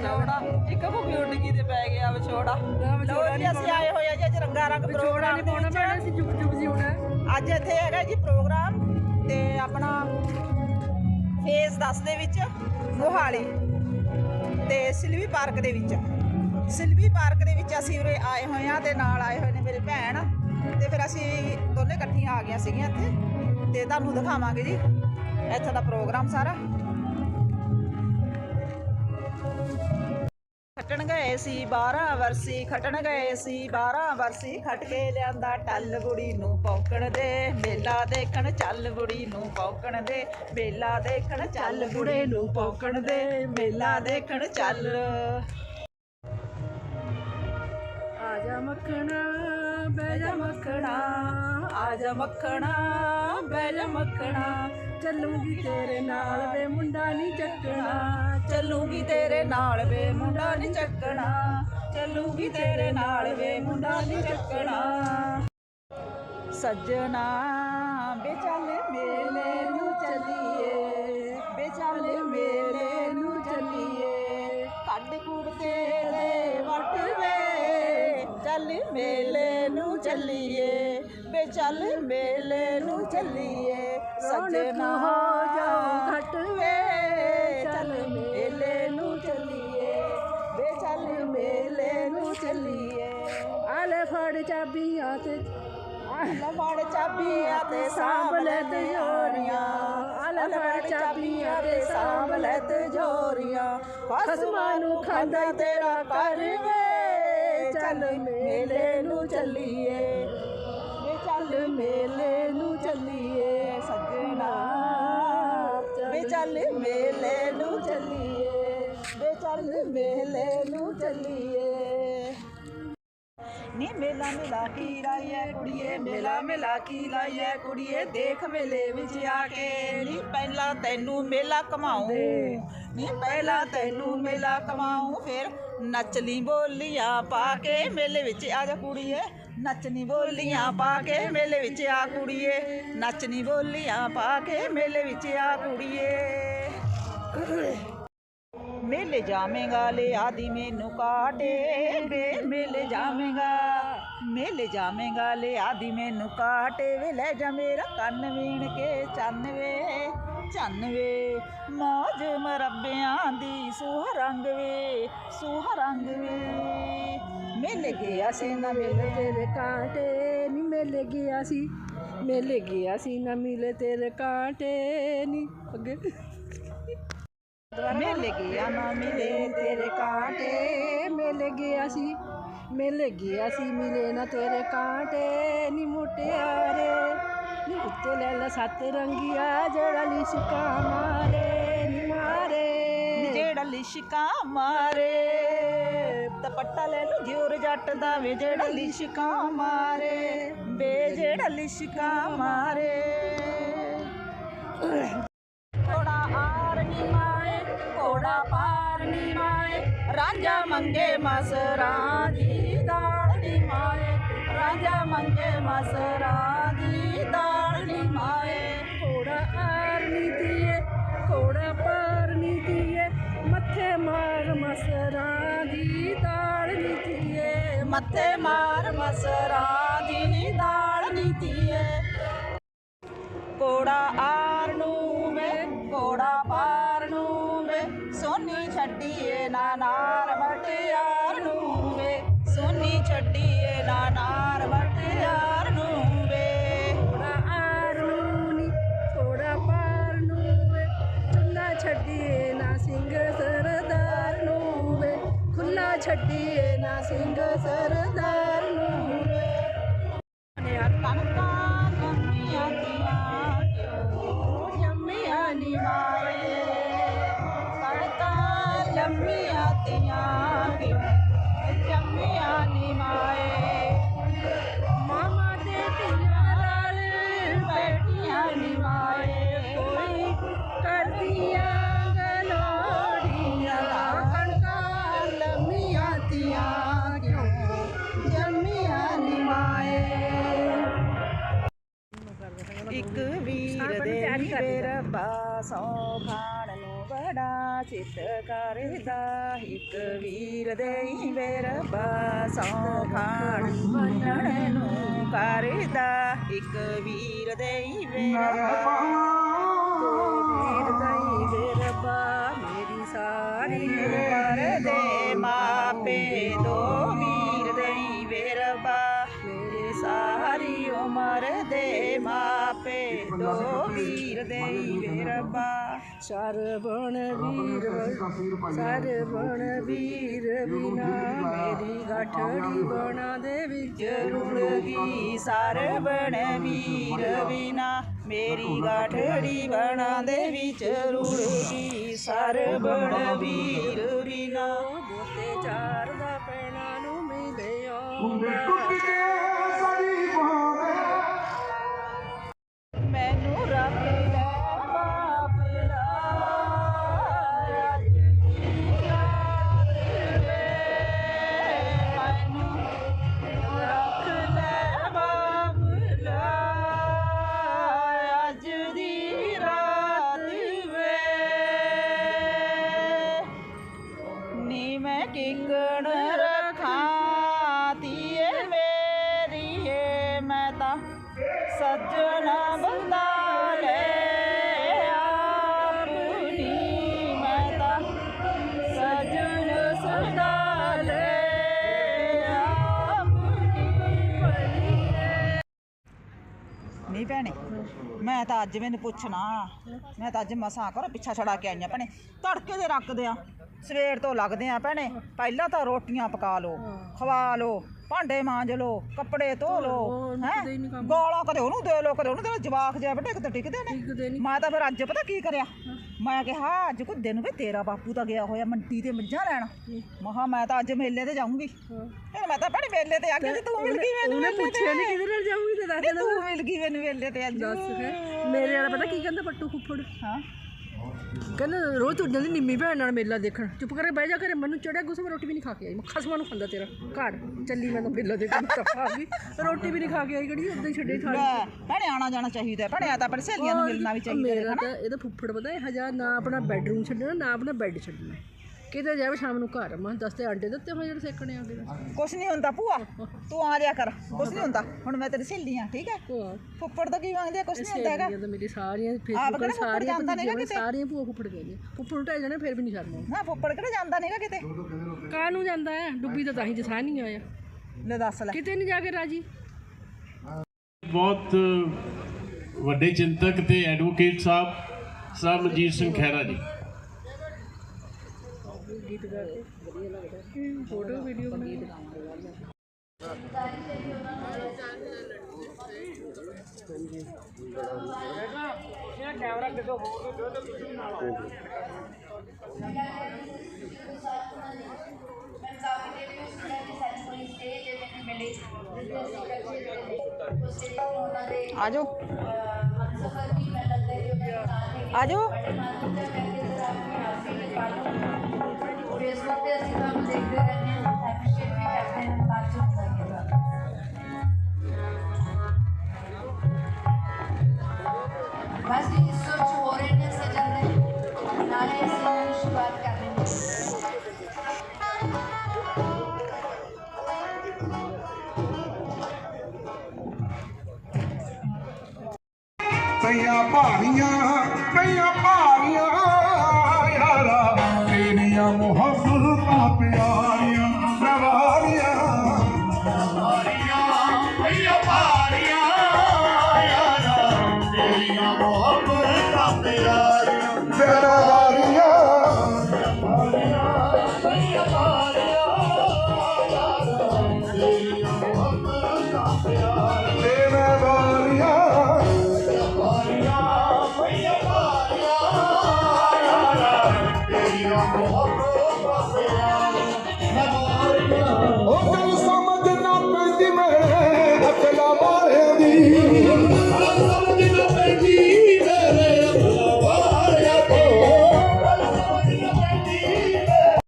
ਵਿਛੋੜਾ। ਇੱਕ ਘੁੱਗੀ ਉੱਡ ਗਈ ਤੇ ਪੈ ਗਿਆ ਵਿਛੋੜਾ। ਲੋ ਜੀ ਅਸੀਂ ਆਏ ਹੋਏ ਆ ਜੀ ਅੱਜ ਰੰਗਾ ਰੰਗ ਚੁੱਪ ਚੁੱਪ ਇੱਥੇ ਹੈਗਾ ਜੀ ਪ੍ਰੋਗਰਾਮ ਤੇ ਆਪਣਾ ਫੇਸ 10 ਦੇ ਵਿੱਚ ਮੋਹਾਲੀ ਤੇ ਸਿਲਵੀ ਪਾਰਕ ਦੇ ਵਿੱਚ। ਸਿਲਵੀ ਪਾਰਕ ਦੇ ਵਿੱਚ ਅਸੀਂ ਉਰੇ ਆਏ ਹੋਏ ਆ ਤੇ ਨਾਲ ਆਏ ਹੋਏ ਨੇ ਮੇਰੇ ਭੈਣ ਤੇ ਫਿਰ ਅਸੀਂ ਦੋਨੇ ਇਕੱਠੀਆਂ ਆ ਗਈਆਂ ਸੀਗੀਆਂ ਇੱਥੇ ਤੇ ਤੁਹਾਨੂੰ ਦਿਖਾਵਾਂਗੇ ਜੀ ਇੱਥੇ ਦਾ ਪ੍ਰੋਗਰਾਮ ਸਾਰਾ। ਖੱਟਣ ਗਏ ਸੀ 12 ਵਰਸੀ ਖੱਟਣ ਗਏ ਸੀ 12 ਵਰਸੀ ਖੱਟ ਕੇ ਲਿਆਂਦਾ ਟੱਲ ਬੁੜੀ ਨੂੰ ਪੌਕਣ ਦੇ, ਮੇਲਾ ਦੇਖਣ ਚੱਲ ਬੁੜੀ ਨੂੰ ਪੌਕਣ ਦੇ, ਮੇਲਾ ਦੇਖਣ ਚੱਲ ਬੁੜੇ ਨੂੰ ਪੌਕਣ ਦੇ, ਮੇਲਾ ਦੇਖਣ ਚੱਲ। ਆ ਜਾ ਮੱਖਣਾ, ਬਹਿ ਜਾ ਮੱਖਣਾ, ਆ ਜਾ ਮੱਖਣਾ, ਬਹਿ ਜਾ ਮੱਖਣਾ, ਚੱਲੂਗੀ ਤੇਰੇ ਨਾਲ ਵੇ ਮੁੰਡਾ ਨਹੀਂ ਚੱਕਣਾ। ਚੱਲੂਗੀ ਤੇਰੇ ਨਾਲ ਵੇ ਮੁੰਡਾ ਨਹੀਂ ਚੱਕਣਾ। ਚੱਲੂਗੀ ਤੇਰੇ ਨਾਲ ਵੇ ਮੁੰਡਾ ਨਹੀਂ ਚੱਕਣਾ। ਸੱਜਣਾ ਵੇ ਚੱਲ ਮੇਲੇ ਨੂੰ ਚੱਲੀਏ। ਵੇ ਚੱਲ ਮੇਲੇ ਨੂੰ ਚੱਲੀਏ। ਕੱਢ ਕੁੜਤੇ ਦੇ ਵੱਟ ਵੇ। ਚੱਲ ਮੇਲੇ ਨੂੰ ਚੱਲੀਏ। ਵੇ ਚੱਲ ਮੇਲੇ ਨੂੰ ਚੱਲੀਏ। ਸੱਜਣਾ ਫੜ ਚਾਬੀਆਂ ਤੇ ਲਵਾੜ ਚਾਬੀਆਂ ਤੇ ਸਾਂਭ ਲੈ ਤਿਜੋਰੀਆਂ ਆਲੇ ਫੜ ਚਾਬੀਆਂ ਤੇ ਸਾਂਭ ਲੈ ਤਿਜੋਰੀਆਂ ਖਸਮਾਂ ਨੂੰ ਖਾਂਦਾ ਤੇਰਾ ਕਰ ਵੇ। ਚੱਲ ਮੇਲੇ ਨੂੰ ਚੱਲੀਏ। ਵੇ ਚੱਲ ਮੇਲੇ ਨੂੰ ਚੱਲੀਏ। ਸੱਜਣਾ। ਵੇ ਚੱਲ ਮੇਲੇ ਨੂੰ ਚੱਲੀਏ। ਵੇ ਚੱਲ ਮੇਲੇ ਨੂੰ ਚੱਲੀਏ। ਨੀ ਮੇਲਾ ਮੇਲਾ ਕੀ ਲਾਈਐ ਕੁੜੀਏ, ਮੇਲਾ ਮੇਲਾ ਕੀ ਲਾਈਐ ਕੁੜੀਏ, ਦੇਖ ਮੇਲੇ ਵਿੱਚ ਆ ਕੇ। ਨੀ ਪਹਿਲਾਂ ਤੈਨੂੰ ਮੇਲਾ ਕਮਾਉ ਨੀ ਪਹਿਲਾਂ ਤੈਨੂੰ ਮੇਲਾ ਕਮਾਉ ਫਿਰ ਨੱਚਲੀ ਬੋਲੀਆਂ ਪਾ ਕੇ ਮੇਲੇ ਵਿੱਚ ਆ ਜਾ ਕੁੜੀਏ। ਨੱਚਣੀ ਬੋਲੀਆਂ ਪਾ ਕੇ ਮੇਲੇ ਵਿੱਚ ਆ ਕੁੜੀਏ, ਨੱਚਣੀ ਬੋਲੀਆਂ ਪਾ ਕੇ ਮੇਲੇ ਵਿੱਚ ਆ ਕੁੜੀਏ। ਮੇਲੇ ਜਾਵੇਂਗਾ ਲੈ ਆਦੀ ਮੈਨੂੰ ਕਾਟੇ ਵੇ, ਮੇਲੇ ਜਾਵੇਂਗਾ। ਮੇਲੇ ਜਾਵੇਂਗਾ ਲੈ ਆਦੀ ਮੈਨੂੰ ਕਾਟੇ ਵੇ, ਲੈ ਜਾ ਮੇਰਾ ਕੰਨ ਵੀਣ ਕੇ ਚੰਨ ਵੇ ਚੰਨ ਵੇ। ਮੌਜ ਮਰੱਬਿਆਂ ਦੀ ਸੁਹ ਰੰਗ ਵੇ, ਸੋਹ ਰੰਗ ਵੇ। ਮੇਲੇ ਗਿਆ ਸੀ ਨਾ ਮੇਲੇ ਤੇਰੇ ਕਾਟੇ, ਨੀ ਮੇਲੇ ਗਿਆ ਸੀ, ਮੇਲੇ ਗਿਆ ਸੀ ਨਾ ਮਿਲੇ ਤੇਰੇ ਕਾਂਟੇ, ਨੀ। ਅੱਗੇ। ਮੇਲੇ ਗਿਆ ਨਾ ਮਿਲੇ ਤੇਰੇ ਕਾਂਟੇ, ਮੇਲੇ ਗਿਆ ਸੀ। ਮਿਲ ਗਿਆ ਸੀ, ਮਿਲੇ ਨਾ ਤੇਰੇ ਕਾਂਟੇ। ਨੀ ਮੁਟਿਆਰੇ ਨੀ ਉੱਤੇ ਲੈ ਲੈ ਸੱਤ ਰੰਗੀਆ ਜਿਹੜਾ ਲਿਸ਼ਕਾ ਮਾਰੇ, ਨੀ ਮਾਰੇ। ਜਿਹੜਾ ਲਿਸ਼ਕਾ ਮਾਰੇ, ਦੁਪੱਟਾ ਲੈ ਲੂ ਜਿਉਰ ਜੱਟ ਦਾ ਵੇ ਜਿਹੜਾ ਲਿਸ਼ਕਾ ਮਾਰੇ। ਬੇ ਜਿਹੜਾ ਲਿਸ਼ਕਾ ਮਾਰੇ। ਘੋੜਾ ਆਰ ਨੀ ਮਾਏ, ਘੋੜਾ ਪਾਰ ਨੀ ਮਾਏ, ਰਾਂਝਾ ਮੰਗੇ ਮਸਰਾਂ ਦੀ ਦਾਲ ਨੀ ਮਾਏ ਰਾਂਝਾ ਮੰਗੇ ਮਸਰਾਂ ਦੀ ਦਾਣੀ ਮਾਏ। ਘੋੜਾ ਆਰ ਨੀਤੀਏ ਘੋੜਾ ਪਾਰ ਨੀਤੀਏ ਮੱਥੇ ਮਾਰ ਮਸਰਾਂ ਦੀ ਦਾਲ ਨੀਤੀਏ ਮੱਥੇ ਮਾਰ ਮਸਰਾਂ ਦੀ ਦਾਲ ਨੀਤੀਏ ਕੋੜਾ ਆਰ ਨੂੰ ਵੇ ਕੋੜਾ ਪਾਰ ਨੂੰ ਵੇ, ਸੋਨੀ ਛੱਡੀਏ ਨਾ ਨਾਰ ਛੱਡੀਏ ਨਾ ਸਿੰਘ ਸਰਦਾਰ ਨੂੰ ਵੇ। ਖੁੱਲਾ ਛੱਡੀਏ ਨਾ ਸਿੰਘ ਸਰਦਾਰ ਇੱਕ ਵੀਰ ਦੇ ਨੀ ਰੱਬਾ ਸੌ ਖਾਣ ਨੂੰ ਬੜਾ ਚਿੱਤ ਕਰਦਾ ਇੱਕ ਵੀਰ ਦੇਈ ਵੇਰਬਾ ਸੌ ਖਾਣ ਮੰਨਣ ਨੂੰ ਕਰਦਾ ਇੱਕ ਵੀਰ ਦੇਈ ਵੇਰਬਾ ਵੀਰ ਦੇਈ ਵੇਰਬਾ ਮੇਰੀ ਸਾਰੀ ਉਮਰ ਦੇ ਮਾਪੇ ਦੋ ਵੀਰ ਦੇਈ ਵੇਰਬਾ ਮੇਰੇ ਸਾਰੀ ਉਮਰ ਦੇ ਮਾਪੇ ਦੋ ਵੀਰ ਦੇਈ ਵੇਰਬਾ ਸਰਬਣ ਵੀਰ ਸਰਬਣ ਵੀਰ ਬਿਨਾ ਮੇਰੀ ਗਠੜੀ ਬਣਾ ਦੇ ਵਿੱਚ ਰੁੜਦੀ ਸਰਬਣ ਵੀਰ ਬਿਨਾ ਮੇਰੀ ਗਠੜੀ ਬਣਾ ਦੇ ਵਿੱਚ ਰੁੜਦੀ ਸਰਬਣ ਵੀਰ ਬਿਨਾ। ਬੋਤੇ ਚਾਰ ਦਾ ਪੈਣਾ ਨੂੰ ਮਿਲੇ ਸੱਜਣਾ ਬੰਦਾ ਮੈਂ ਤਾਂ ਅੱਜ ਮੈਨੂੰ ਪੁੱਛਣਾ। ਮੈਂ ਤਾਂ ਅੱਜ ਮਸਾਂ ਕਰੋ ਪਿੱਛਾ ਛੜਾ ਕੇ ਆਈਆਂ ਭੈਣੇ। ਤੜਕੇ ਦੇ ਰੱਖਦੇ ਆ। ਸਵੇਰ ਤੋਂ ਲੱਗਦੇ ਆ ਭੈਣੇ। ਪਹਿਲਾਂ ਤਾਂ ਰੋਟੀਆਂ ਪਕਾ ਲਓ ਖਵਾ ਲਓ ਭਾਂਡੇ ਮਾਂਜ ਲਓ ਕੱਪੜੇ ਧੋ ਲਓ ਉਹਨੂੰ ਹੈ। ਗਾਲਾਂ ਕਦੇ ਉਹਨੂੰ ਦੇ ਲਓ ਕਦੇ ਉਹਨੂੰ ਦੇ ਲਓ ਜਵਾਕ ਜਿਹਾ ਬਟੇ ਕਿਤੇ ਟਿਕਦੇ ਨੇ। ਮੈਂ ਤਾਂ ਫਿਰ ਅੱਜ ਪਤਾ ਕੀ ਕਰਿਆ? ਮੈਂ ਕਿਹਾ ਅੱਜ ਕੁੱਦੇ ਨੂੰ ਵੀ ਤੇਰਾ ਬਾਪੂ ਤਾਂ ਗਿਆ ਹੋਇਆ ਮੰਡੀ ਤੇ ਮੱਝਾਂ ਲੈਣ। ਮਹਾ ਮੈਂ ਤਾਂ ਅੱਜ ਮੇਲੇ ਤੇ ਜਾਊਂਗੀ। ਫਿਰ ਮੈਂ ਤਾਂ ਭੈਣੇ ਮੇਲੇ ਤੇ ਆ ਗਈ ਤੇ ਤੂੰ ਮਿਲ ਗਈ ਮੈਨੂੰ ਉਹਨੇ। ਪੁੱਛਿਆ ਨਹੀਂ ਕਿਹਦੇ ਨਾਲ ਜਾਊਗੀ ਤੇ ਦੱਸ ਤੂੰ ਮਿਲ ਗਈ ਮੈਨੂੰ ਮੇਲੇ ਤੇ ਅੱਜ। ਦੱਸ ਮੇਰੇ ਵਾਲਾ ਪਤਾ ਕੀ ਕਹਿੰਦਾ ਪੱਟੂ ਫੁੱਫੜ? ਹਾਂ। ਕਹਿੰਦਾ ਰੋਜ਼ ਤੂੰ ਜਾਂਦੀ ਨਿੰਮੀ ਭੈਣ ਨਾਲ ਮੇਲਾ ਦੇਖਣ। ਚੁੱਪ ਕਰਕੇ ਬਹਿ ਜਾ ਘਰੇ ਮੈਨੂੰ ਚੜਿਆ ਗੁੱਸਾ ਮੈਂ ਰੋਟੀ ਵੀ ਨਹੀਂ ਖਾ ਕੇ ਆਈ। ਮੈਂ ਖਸਮਾਂ ਨੂੰ ਖਾਂਦਾ ਤੇਰਾ ਘਰ। ਚੱਲੀ ਮੈਂ ਤਾਂ ਮੇਲਾ ਦੇਖਣ ਤਾਂ ਆ ਗਈ। ਰੋਟੀ ਵੀ ਨਹੀਂ ਖਾ ਕੇ ਆਈ ਕਿਹੜੀ ਉਦਾਂ ਹੀ ਛੱਡੇ ਥਾਲੀ ਭੈਣੇ ਆਣਾ ਜਾਣਾ ਚਾਹੀਦਾ ਭੈਣੇ ਆ ਤਾਂ ਆਪਣੇ ਸਹੇਲੀਆਂ ਨੂੰ ਮਿਲਣਾ ਵੀ ਚਾਹੀਦਾ ਮੇਰਾ ਤਾਂ ਇਹਦਾ ਫੁੱਫੜ ਪਤਾ ਇਹ ਹਜ਼ਾਰ ਨਾ ਆਪਣਾ ਬੈੱਡਰੂਮ ਛੱਡਣਾ ਨਾ ਆਪਣਾ ਬੈੱਡ ਛੱਡਣਾ। ਕਿਤੇ ਜਾਵੇ ਸ਼ਾਮ ਨੂੰ ਘਰ ਮੈਂ ਦਸ ਤੇ ਅੰਡੇ ਦਿੱਤੇ ਹੋਏ ਜਿਹੜੇ ਸੇਕਣੇ ਆ ਗਏ ਕੁਛ ਨਹੀਂ ਹੁੰਦਾ ਭੂਆ ਤੂੰ ਆ ਜਾ ਕਰ ਕੁਛ ਨਹੀਂ ਹੁੰਦਾ। ਹੁਣ ਮੈਂ ਤੇਰੀ ਸਹੇਲੀ ਆ ਠੀਕ ਹੈ? ਫੁੱਫੜ ਤਾਂ ਕੀ ਮੰਗਦੇ ਆ ਕੁਛ ਨਹੀਂ ਹੁੰਦਾ ਹੈਗਾ। ਮੇਰੀ ਸਾਰੀਆਂ ਫੇਸਬੁੱਕ ਤੇ ਸਾਰੀਆਂ ਜਾਂਦਾ ਭਤੀਜੀਆਂ ਕਿਤੇ? ਸਾਰੀਆਂ ਭੂਆ ਫੁੱਫੜ ਗਏ ਨੇ ਫੁੱਫੜ ਢਾਈ ਜਾਣੇ ਫਿਰ ਵੀ ਨਹੀਂ ਛੱਡਣਾ ਨਾ ਫੁੱਫੜ ਕਿਹੜਾ ਜਾਂਦਾ ਨਹੀਂਗਾ ਕਿਤੇ? ਕਾਹ ਨੂੰ ਜਾਂਦਾ ਹੈ? ਡੁੱਬੀ ਤਾਂ ਤਾਂ ਹੀ ਜਸਾ ਨਹੀਂ ਆਇਆ ਲੈ ਦੱਸ ਲੈ। ਕਿਤੇ ਨਹੀਂ ਜਾ ਕੇ ਰਾਜੀ। ਬਹੁਤ ਵੱਡੇ ਚਿੰਤਕ ਤੇ ਐਡਵੋਕੇਟ ਸਾਹਿਬ ਸਾਹਿਬ ਮਨਜੀਤ ਸਿੰਘ ਖਹਿਰਾ ਜੀ। गीत गा फ़ोटो वीडियो कैमरा देखो आज ਫੇਸਬੁੱਕ ਤੇ ਅਸੀਂ ਤੁਹਾਨੂੰ ਦੇਖਦੇ ਰਹਿੰਦੇ ਹਾਂ ਐਪਰੀਸ਼ੀਏਟ ਵੀ ਕਰਦੇ ਹਾਂ ਬਾਅਦ ਚ ਲੱਗੇਗਾ ਬਸ ਜੀ, ਇਸ ਸੋਚ ਹੋ ਰਹੇ ਨੇ ਸਜਣ ਦੇ, ਨਾਲੇ ਅਸੀਂ ਸ਼ੁਰੂਆਤ ਕਰ ਰਹੇ ਹਾਂ। ਪਈਆਂ ਭਾਰੀਆਂ ਪਈਆਂ Fernando.